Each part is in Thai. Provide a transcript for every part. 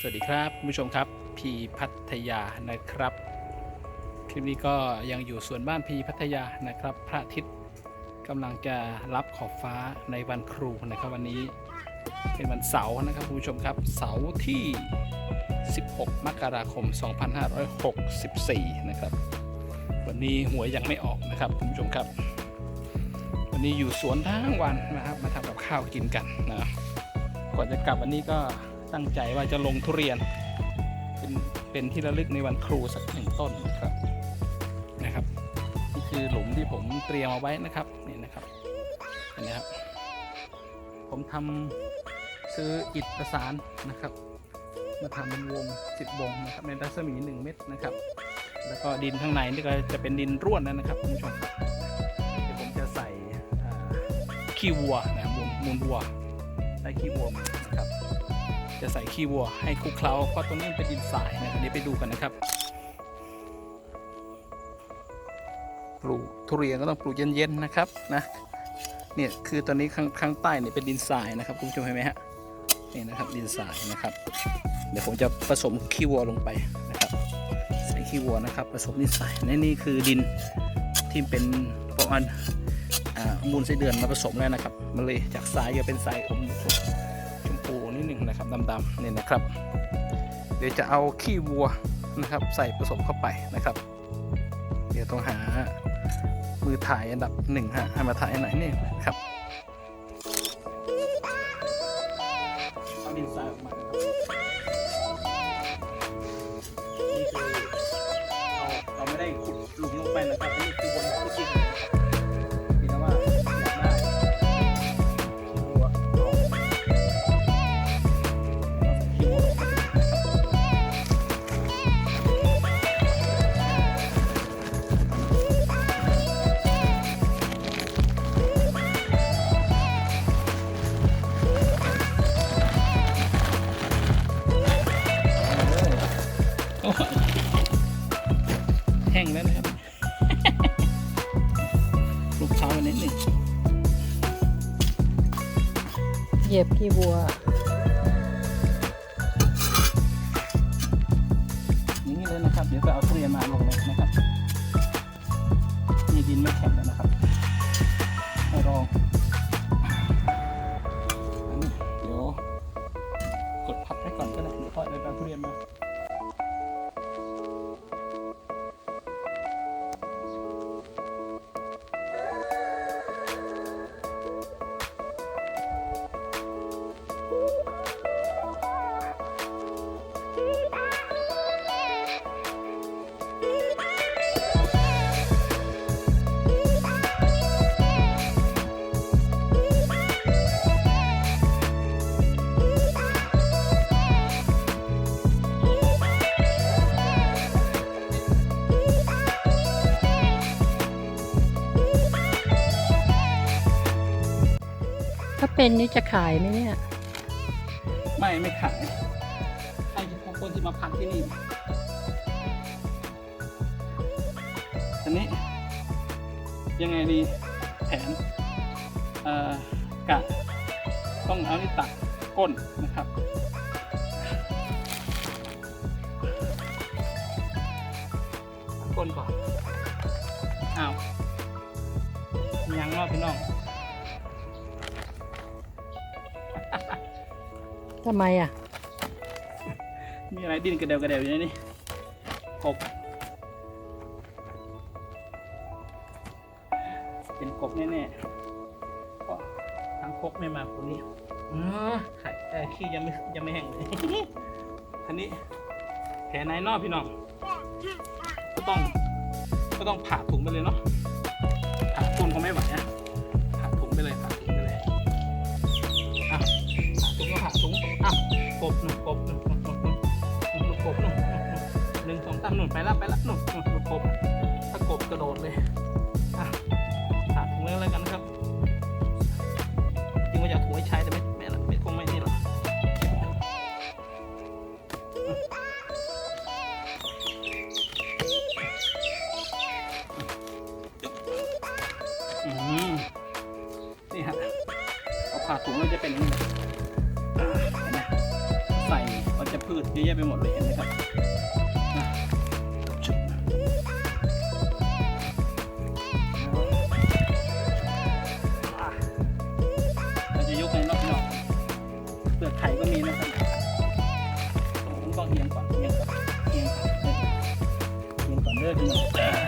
สวัสดีครับคุณผู้ชมครับพีพัทยานะครับ คลิปนี้ก็ยังอยู่ส่วนบ้านพีพัทยานะครับ พระอาทิตย์กำลังจะรับขอบฟ้าในวันครูนะครับวันนี้เป็นวันเสาร์นะครับคุณผู้ชมครับเสาร์ที่ 16 มกราคม 2564 นะครับ วันนี้หวยยังไม่ออกนะครับคุณผู้ชมครับ วันนี้อยู่สวนทั้งวันนะครับ มาทำกับข้าวกินกันนะก่อนจะกลับวันนี้ก็ ตั้งใจว่าจะลงทุเรียน เป็นเป็นที่ระลึกในวันครูสักหนึ่งต้นนะครับนะครับ นี่คือหลุมที่ผมเตรียมเอาไว้นะครับนี่นะครับเห็นไหมครับ ผมทำซื้ออิฐประสานนะครับ มาทำเป็นวงสิบวงนะครับในรัศมี1เมตรนะครับ แล้วก็ดินข้างในนี่ก็จะเป็นดินร่วนนะครับคุณผู้ชมเดี๋ยวผมจะใส่ขี้วัวนะครับมูลวัวได้ขี้วัวมานะครับ จะใส่ขี้วัวให้คลุกเคล้าเพราะตัวนี้เป็นดินทรายนะครับเดี๋ยไปดูกันนะครับ ปลูกทุเรียนก็ต้องปลูกเย็นๆนะครับนะเนี่ยคือตอนนี้ข้างข้างใต้เนี่ยเป็นดินทรายนะครับคุณผู้ชมเห็นไหมฮะนี่นะครับดินทรายนะครับ เดี๋ยวผมจะผสมขี้วัวลงไปนะครับใส่ขี้วัวนะครับ ผสมดินทรายในนี่คือดินที่เป็นประมาณอ่ามูลไส้เดือนมาผสมแล้วนะครับ มันเลยจากทรายจะเป็นทรายอมชมพู นิดหนึ่งนะครับดำๆเนี่ยนะครับ เดี๋ยวจะเอาขี้วัวนะครับ ใส่ผสมเข้าไปนะครับ เดี๋ยวต้องหามือถ่ายอันดับหนึ่งฮะให้มาถ่ายอันไหนนี่ครับเอาดินทราย เหยียบขี้วัวอย่างนี้เลยนะครับ เดี๋ยวก็เอาทุเรียนมาลงเลยนะครับนี่ดินไม่แข็งแล้ว เป็นนี่จะขายไหมเนี่ย ไม่ไม่ขายให้เฉพาะคนที่มาพักที่นี่อันนี้ ยังไงดีแผนเออกะต้องเอานี่ตักก้นนะครับก้นก่อนอ้าวยังว่าพี่น้อง ทำไมอะ มีอะไรดิ้นกระเดวกระเดวอยู่ในนี่กบ เป็นกบแน่ๆเพราะทางคกไม่มาคนนี้อ๋อไข่เอ่อขี้ยังไม่ยังไม่แห้งเลยท่านี้แผลไหนนอกพี่น้อง ก็ต้อง ก็ต้องผ่าถุงไปเลยเนาะผ่าถุงก็ไม่ไหวอะ ฮะเอาผ่าถุงแล้วจะเป็นอย่างนี้เลยอ่าเห็นไหมใส่พอจะพืชเยอะแยะไปหมดเลยเห็นไหมครับนะชุบอะเราจะยกในรอบๆเปลือกไข่ก็มีนะครับต้องต้องเอียงก่อนเอียงก่อนเอียงก่อนเอียงก่อนเด้อพี่น้อง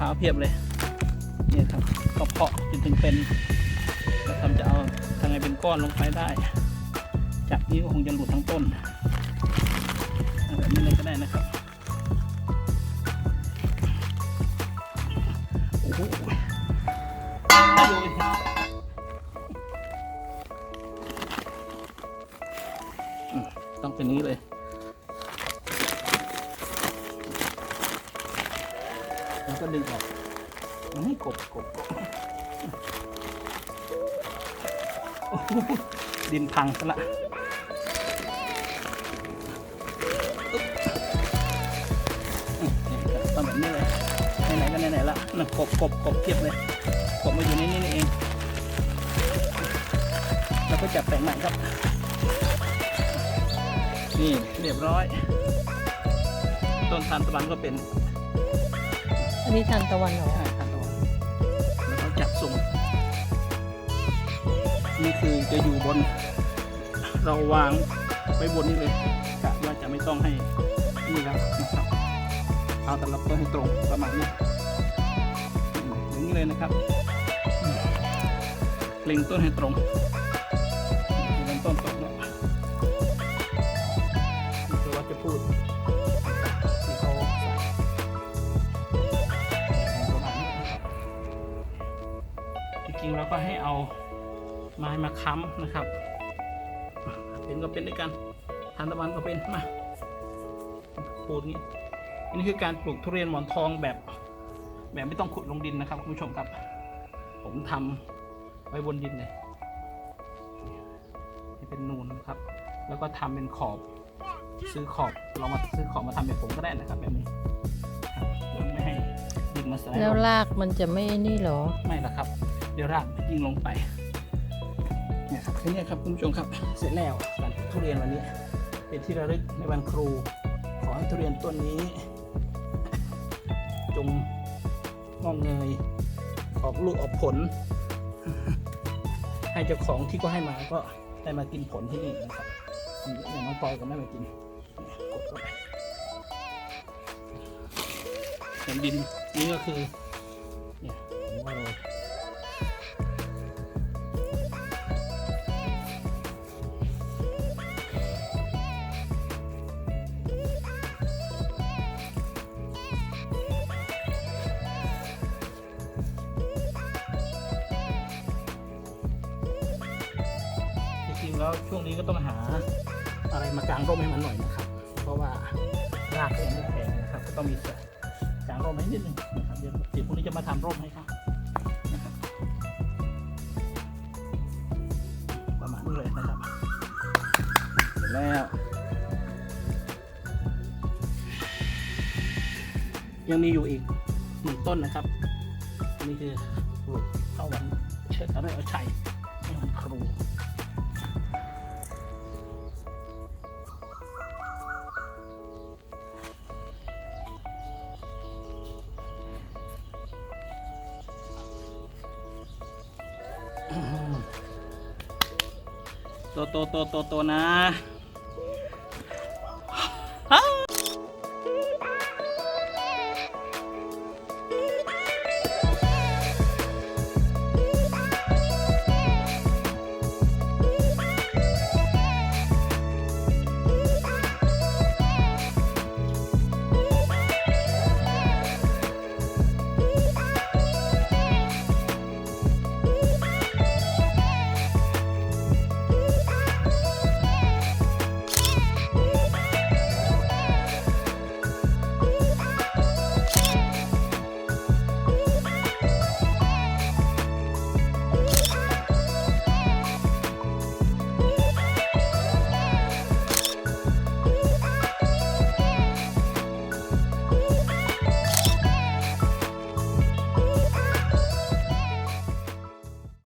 ร้าวเพียบเลยเนี่ยครับก็เพาะจนถึงเป็นแล้วทำจะเอาทางไงเป็นก้อนลงไปได้ จากนี้ก็คงจะหลุดทั้งต้นแบบนี้เลยก็ได้นะครับ แล้วก็ดึงออกมันให้กบกบกบดินพังซะละอึ๊บอืมนี่ครับต้องแบบนี้เลยไหนๆก็ไหนๆละน่ะกบกบกบเทียบเลยกบมาอยู่ในนี้นี่เอง แล้วก็จับแต่งใหม่ครับ นี่เรียบร้อย ต้นทานตะวันก็เป็น นนี้ทานตะวันเหรอใช่ครับตัวแล้วก็จับส่ง นี่คือจะอยู่บน เราวางไว้บนนี้เลยกะว่าจะไม่ต้องให้นี่แล้วนะครับ เอาแต่ละต้นให้ตรงประมาณนี้อย่างนี้เลยนะครับเล็งต้นให้ตรง ก็ให้เอาไม้มาค้ำนะครับเป็นก็เป็นด้วยกันทานตะวันก็เป็นมาปลูกนี้อันนี้คือการปลูกทุเรียนหมอนทองแบบ แบบไม่ต้องขุดลงดินนะครับคุณผู้ชมครับ ผมทำไว้บนดินเลยนี่เป็นนูนนะครับ แล้วก็ทำเป็นขอบ ซื้อขอบเรามาซื้อขอบมาทำแบบผมก็ได้นะครับแบบนี้ครับเพื่อไม่ให้ดินมาสไลด์แล้วลงรากมันจะไม่นี่เหรอ ไม่ละครับ เดี๋ยวรากมันยิ่งลงไปเนี่ยครับแค่นี้ครับคุณผู้ชมครับ เสร็จแล้วการทุเรียนวันนี้ เป็นที่ระลึกในวันครู ขอให้ทุเรียนต้นนี้ จงงอกเงยออกลูกออกผล ให้เจ้าของที่ก็ให้มาก็ได้มากินผลที่นี่นะครับอย่างน้องปอยก็ไม่มากินกดเข้าไปส่นดินนี่ก็คือเนี่ยผมว่าโรย แล้วช่วงนี้ก็ต้องหาอะไรมากางร่มให้มันหน่อยนะครับ เพราะว่ารากก็ยังไม่แข็งนะครับ ก็ต้องมีเสกางร่มให้นิดนึงนะครับเดี๋ยวเดี๋ยวพรุ่งนี้จะมาทำร่มให้ครับนะครับประมาณนี้เลยนะครับเสร็จแล้ว ยังมีอยู่อีกหนึ่งต้นนะครับอันนี้คือปลูกข้าวหวานเชิดอะไรเอาชัยข้าวหวานครู ตโตโตโตโตนะ